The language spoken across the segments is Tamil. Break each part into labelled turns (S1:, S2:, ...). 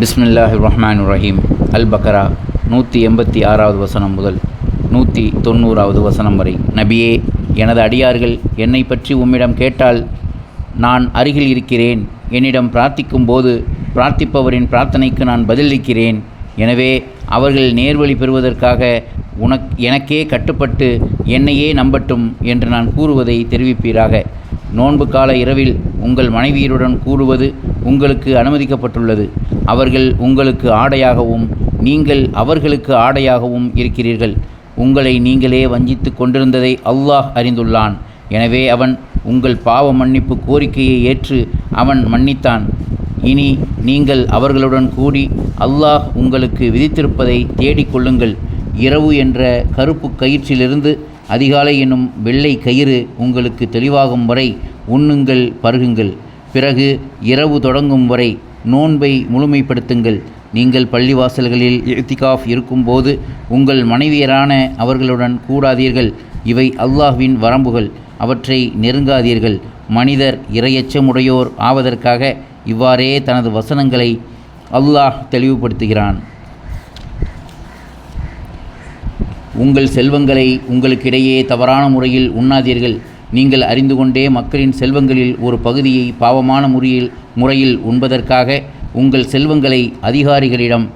S1: பிஸ்மில்லாஹி ரஹ்மான் ரஹீம் அல் பக்கரா நூற்றி எண்பத்தி ஆறாவது வசனம் முதல் நூற்றி தொண்ணூறாவது வசனம் வரை. நபியே எனது அடியார்கள் என்னை பற்றி உம்மிடம் கேட்டால் நான் அருகில் இருக்கிறேன். என்னிடம் பிரார்த்திக்கும் போது பிரார்த்திப்பவரின் பிரார்த்தனைக்கு நான் பதிலளிக்கிறேன். எனவே அவர்கள் நேர்வழி பெறுவதற்காக உனக் எனக்கே கட்டுப்பட்டு என்னையே நம்பட்டும் என்று நான் கூறுவதை தெரிவிப்பீராக. நோன்பு கால இரவில் உங்கள் மனைவியருடன் கூடுவது உங்களுக்கு அனுமதிக்கப்பட்டுள்ளது. அவர்கள் உங்களுக்கு ஆடையாகவும் நீங்கள் அவர்களுக்கு ஆடையாகவும் இருக்கிறீர்கள். உங்களை நீங்களே வஞ்சித்து கொண்டிருந்ததை அல்லாஹ் அறிந்துள்ளான். எனவே அவன் உங்கள் பாவ மன்னிப்பு கோரிக்கையை ஏற்று அவன் மன்னித்தான். இனி நீங்கள் அவர்களுடன் கூடி அல்லாஹ் உங்களுக்கு விதித்திருப்பதை தேடிக்கொள்ளுங்கள் இரவு என்ற கருப்பு கயிற்றிலிருந்து அதிகாலை என்னும் வெள்ளை கயிறு உங்களுக்கு தெளிவாகும் வரை உண்ணுங்கள் பருகுங்கள். பிறகு இரவு தொடங்கும் வரை நோன்பை முழுமைப்படுத்துங்கள். நீங்கள் பள்ளிவாசல்களில் இத்திகாஃப் இருக்கும்போது உங்கள் மனைவியரான அவர்களுடன் கூடாதீர்கள். இவை அல்லாஹ்வின் வரம்புகள். அவற்றை நெருங்காதீர்கள். மனிதர் இரையச்சமுடையோர் ஆவதற்காக இவ்வாறே தனது வசனங்களை அல்லாஹ் தெளிவுபடுத்துகிறான். உங்கள் செல்வங்களை உங்களுக்கிடையே தவறான முறையில் உண்ணாதீர்கள். நீங்கள் அறிந்து கொண்டே மக்களின் செல்வங்களில் ஒரு பகுதியை பாவமான முறையில் முறையில் உண்பதற்காக உங்கள் செல்வங்களை அதிகாரிகளிடம்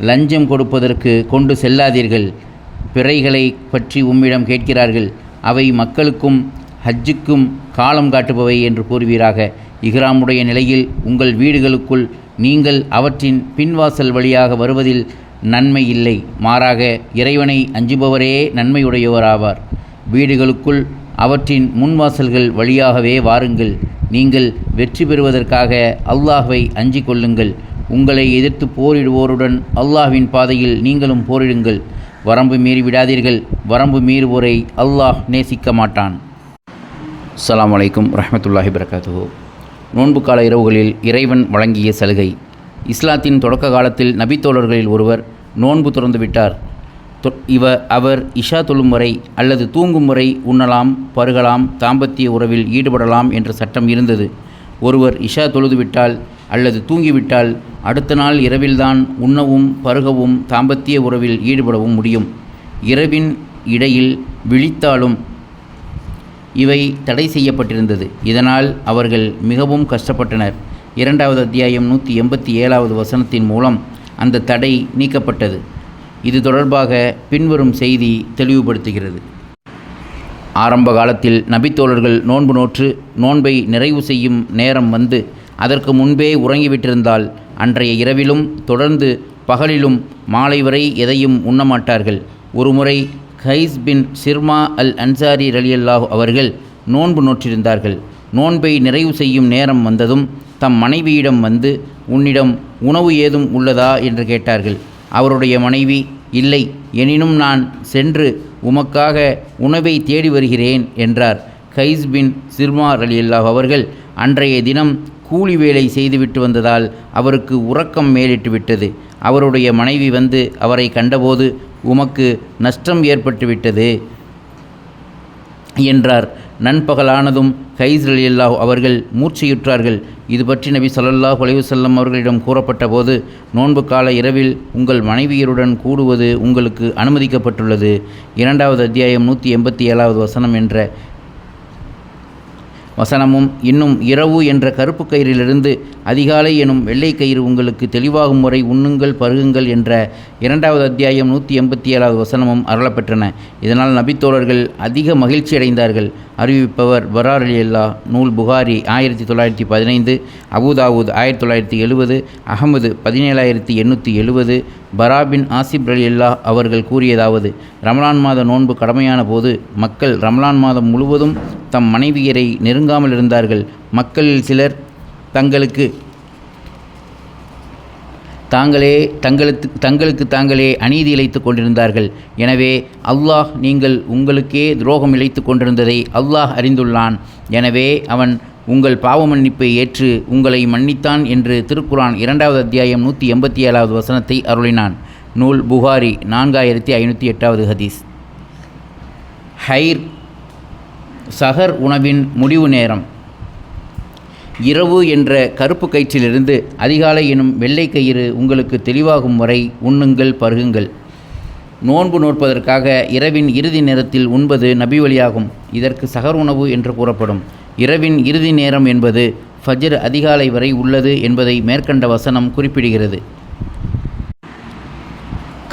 S1: லஞ்சம் கொடுப்பதற்கு கொண்டு செல்லாதீர்கள். பிறைகளை பற்றி உம்மிடம் கேட்கிறார்கள். அவை மக்களுக்கும் ஹஜ்ஜுக்கும் காலம் காட்டுபவை என்று கூறுவீராக. இஹ்ராமுடைய நிலையில் உங்கள் வீடுகளுக்குள் நீங்கள் அவற்றின் பின்வாசல் வழியாக வருவதில் நன்மை இல்லை. மாறாக இறைவனை அஞ்சுபவரே நன்மையுடையவராவார். வீடுகளுக்குள் அவற்றின் முன்வாசல்கள் வழியாகவே வாருங்கள். நீங்கள் வெற்றி பெறுவதற்காக அல்லாஹ்வை அஞ்சிக் கொள்ளுங்கள். உங்களை எதிர்த்து போரிடுவோருடன் அல்லாஹ்வின் பாதையில் நீங்களும் போரிடுங்கள். வரம்பு மீறி விடாதீர்கள். வரம்பு மீறுவோரை அல்லாஹ் நேசிக்க மாட்டான். அஸ்ஸலாமு அலைக்கும் ரஹமத்துல்லாஹி வரகாத்துஹு நோன்பு கால இரவுகளில் இறைவன் வழங்கிய சலுகை. இஸ்லாத்தின் தொடக்க காலத்தில் நபித்தோழர்களில் ஒருவர் நோன்பு துறந்து விட்டார் இவ அவர் இஷா தொழும் வரை அல்லது தூங்கும் வரை உண்ணலாம் பருகலாம் தாம்பத்திய உறவில் ஈடுபடலாம் என்ற சட்டம் இருந்தது. ஒருவர் இஷா தொழுதுவிட்டால் அல்லது தூங்கிவிட்டால் அடுத்த நாள் இரவில்தான் உண்ணவும் பருகவும் தாம்பத்திய உறவில் ஈடுபடவும் முடியும். இரவின் இடையில் விழித்தாலும் இவை தடை செய்யப்பட்டிருந்தது. இதனால் அவர்கள் மிகவும் கஷ்டப்பட்டனர். இரண்டாவது அத்தியாயம் நூற்றி எண்பத்தி ஏழாவது வசனத்தின் மூலம் அந்த தடை நீக்கப்பட்டது. இது தொடர்பாக பின்வரும் செய்தி தெளிவுபடுத்துகிறது. ஆரம்ப காலத்தில் நபித்தோழர்கள் நோன்பு நோற்று நோன்பை நிறைவு செய்யும் நேரம் வந்து அதற்கு முன்பே உறங்கிவிட்டிருந்தால் அன்றைய இரவிலும் தொடர்ந்து பகலிலும் மாலை வரை எதையும் உண்ணமாட்டார்கள். ஒருமுறை கைஸ் பின் சிர்மா அல் அன்சாரி ரலியல்லாஹ் அவர்கள் நோன்பு நோற்றிருந்தார்கள். நோன்பை நிறைவு செய்யும் நேரம் வந்ததும் தம் மனைவியிடம் வந்து உன்னிடம் உணவு ஏதும் உள்ளதா? என்று கேட்டார்கள். அவருடைய மனைவி இல்லை எனினும் நான் சென்று உமக்காக உணவை தேடி வருகிறேன் என்றார். கைஸ் பின் சிர்மார் அலி அல்லாஹ் அவர்கள் அன்றைய தினம் கூலி வேலை செய்துவிட்டு வந்ததால் அவருக்கு உறக்கம் மேலிட்டு விட்டது. அவருடைய மனைவி வந்து அவரை கண்டபோது உமக்கு நஷ்டம் ஏற்பட்டுவிட்டது என்றார். நண்பகலானதும் கைஸ் ரலியல்லாஹு அவர்கள் மூர்ச்சையுற்றார்கள். இது பற்றி நபி ஸல்லல்லாஹு அலைஹி அவர்களிடம் கூறப்பட்ட போது நோன்பு கால இரவில் உங்கள் மனைவியருடன் கூடுவது உங்களுக்கு அனுமதிக்கப்பட்டுள்ளது. இரண்டாவது அத்தியாயம் நூற்றி எண்பத்தி ஏழாவது வசனம் என்ற வசனமும் இன்னும் இரவு என்ற கருப்பு கயிறிலிருந்து அதிகாலை எனும் வெள்ளை கயிறு உங்களுக்கு தெளிவாகும் முறை உண்ணுங்கள் பருகுங்கள் என்ற இரண்டாவது அத்தியாயம் நூற்றி எண்பத்தி ஏழாவது வசனமும் அருளப்பெற்றன. இதனால் நபித்தோழர்கள் அதிக மகிழ்ச்சி அடைந்தார்கள். அறிவிப்பவர் பரார் அலி அல்லா நூல் புகாரி ஆயிரத்தி தொள்ளாயிரத்தி பதினைந்து அபுதாவூத் ஆயிரத்தி தொள்ளாயிரத்தி எழுபது அகமது பதினேழாயிரத்தி எண்ணூற்றி எழுபது பராபின் ஆசிப் அலி அல்லா அவர்கள் கூறியதாவது ரமலான் மாத நோன்பு கடமையான போது மக்கள் ரமலான் மாதம் முழுவதும் தம் மனைவியரை நெருங்காமல் இருந்தார்கள். மக்களில் சிலர் தங்களுக்கு தாங்களே தங்களுக்கு தங்களுக்கு தாங்களே அநீதி இழைத்து கொண்டிருந்தார்கள். எனவே அல்லாஹ் நீங்கள் உங்களுக்கே துரோகம் இழைத்து கொண்டிருந்ததை அல்லாஹ் அறிந்துள்ளான். எனவே அவன் உங்கள் பாவ மன்னிப்பை ஏற்று உங்களை மன்னித்தான் என்று திருக்குரான் இரண்டாவது அத்தியாயம் நூற்றி எண்பத்தி ஏழாவது வசனத்தை அருளினான். நூல் புகாரி நான்காயிரத்தி ஐநூற்றி எட்டாவது ஹதீஸ். ஹைர் சஹர் உணவின் முடிவு நேரம். இரவு என்ற கருப்பு கயிற்றிலிருந்து அதிகாலை எனும் வெள்ளை கயிறு உங்களுக்கு தெளிவாகும் வரை உண்ணுங்கள் பருகுங்கள். நோன்பு நோற்பதற்காக இரவின் இறுதி நேரத்தில் உண்பது நபி வழியாகும் இதற்கு சகர் உணவு என்று கூறப்படும். இரவின் இறுதி நேரம் என்பது ஃபஜ்ர் அதிகாலை வரை உள்ளது என்பதை மேற்கண்ட வசனம் குறிப்பிடுகிறது.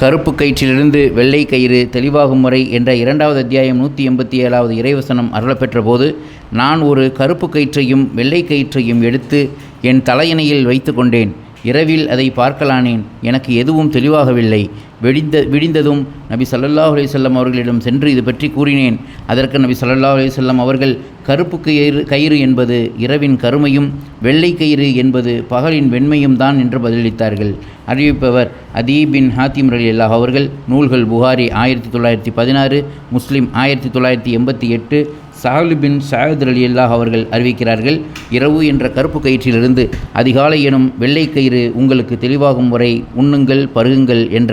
S1: கருப்பு கயிற்றிலிருந்து வெள்ளை கயிறு தெளிவாகும் முறை என்ற இரண்டாவது அத்தியாயம் நூற்றி எண்பத்தி ஏழாவது இறைவசனம் அருளப்பெற்ற போது நான் ஒரு கருப்பு கயிற்றையும் வெள்ளை கயிற்றையும் எடுத்து என் தலையணையில் வைத்து கொண்டேன். இரவில் அதை பார்க்கலானேன். எனக்கு எதுவும் தெளிவாகவில்லை. வெடிந்த விடிந்ததும் நபி சல்லல்லாஹ் அலிசல்லம் அவர்களிடம் சென்று இது பற்றி கூறினேன். அதற்கு நபி சல்லல்லாஹ் அலிசல்லம் அவர்கள் கருப்பு கயிறு கயிறு என்பது இரவின் கருமையும் வெள்ளை கயிறு என்பது பகலின் வெண்மையும் தான் என்று பதிலளித்தார்கள். அறிவிப்பவர் அதீப் ஹாத்திம் ஹாத்திம் ரலியல்லாஹ் அவர்கள். நூல்கள் புகாரி ஆயிரத்தி தொள்ளாயிரத்தி பதினாறு முஸ்லீம் ஆயிரத்தி தொள்ளாயிரத்தி எண்பத்தி எட்டு சஹல் பின் அலி அல்லாஹ் அவர்கள் அறிவிக்கிறார்கள் இரவு என்ற கருப்பு கயிற்றிலிருந்து அதிகாலை எனும் வெள்ளை கயிறு உங்களுக்கு தெளிவாகும் வரை உண்ணுங்கள் பருகுங்கள் என்ற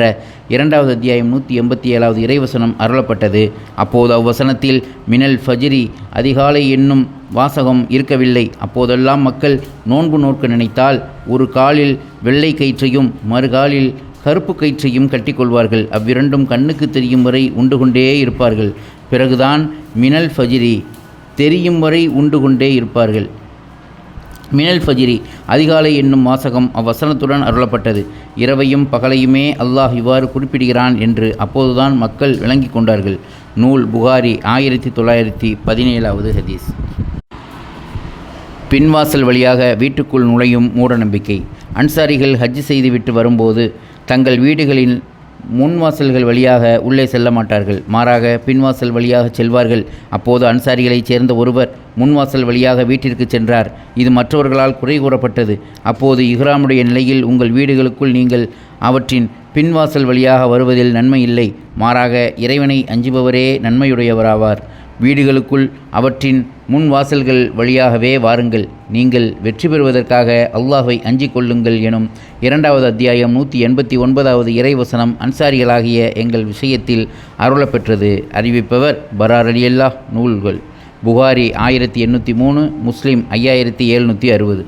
S1: இரண்டாவது அத்தியாயம் நூற்றி எண்பத்தி ஏழாவது இறைவசனம் அருளப்பட்டது. அப்போது அவ்வசனத்தில் மினல் ஃபஜ்ரி அதிகாலை என்னும் வாசகம் இருக்கவில்லை. அப்போதெல்லாம் மக்கள் நோன்பு நோக்க நினைத்தால் ஒரு காலில் வெள்ளை கயிற்றையும் மறுகாலில் கருப்பு கயிற்றையும் கட்டிக்கொள்வார்கள். அவ்விரண்டும் கண்ணுக்கு தெரியும் வரை உண்டு கொண்டே இருப்பார்கள். பிறகுதான் மினல் ஃபஜ்ரி தெரியும் வரை உண்டு கொண்டே இருப்பார்கள். மினல் ஃபஜ்ரி அதிகாலை என்னும் வாசகம் அவ்வசனத்துடன் அருளப்பட்டது. இரவையும் பகலையுமே அல்லாஹ் இவ்வாறு குறிப்பிடுகிறான் என்று அப்போதுதான் மக்கள் விளங்கி கொண்டார்கள். நூல் புகாரி ஆயிரத்தி தொள்ளாயிரத்தி பதினேழாவது ஹதீஸ். பின்வாசல் வழியாக வீட்டுக்குள் நுழையும் மூடநம்பிக்கை அன்சாரிகள் ஹஜ் செய்துவிட்டு வரும்போது தங்கள் வீடுகளின் முன்வாசல்கள் வழியாக உள்ளே செல்ல மாட்டார்கள். மாறாக பின்வாசல் வழியாக செல்வார்கள். அப்போது அன்சாரிகளைச் சேர்ந்த ஒருவர் முன்வாசல் வழியாக வீட்டிற்கு சென்றார். இது மற்றவர்களால் குறை கூறப்பட்டது. அப்போது இஹ்ராமுடைய நிலையில் உங்கள் வீடுகளுக்குள் நீங்கள் அவற்றின் பின்வாசல் வழியாக வருவதில் நன்மை இல்லை. மாறாக இறைவனை அஞ்சுபவரே நன்மையுடையவராவார். வீடுகளுக்குள் அவற்றின் முன் வாசல்கள் வழியாகவே வாருங்கள். நீங்கள் வெற்றி பெறுவதற்காக அல்லாஹை அஞ்சிக் கொள்ளுங்கள் எனும் இரண்டாவது அத்தியாயம் நூற்றி எண்பத்தி ஒன்பதாவது இறைவசனம் அன்சாரிகளாகிய எங்கள் விஷயத்தில் அருளப்பெற்றது. அறிவிப்பவர் பரார் அலியல்லா நூல்கள். புகாரி ஆயிரத்தி எண்ணூற்றி மூணு முஸ்லீம் ஐயாயிரத்தி எழுநூற்றி அறுபது.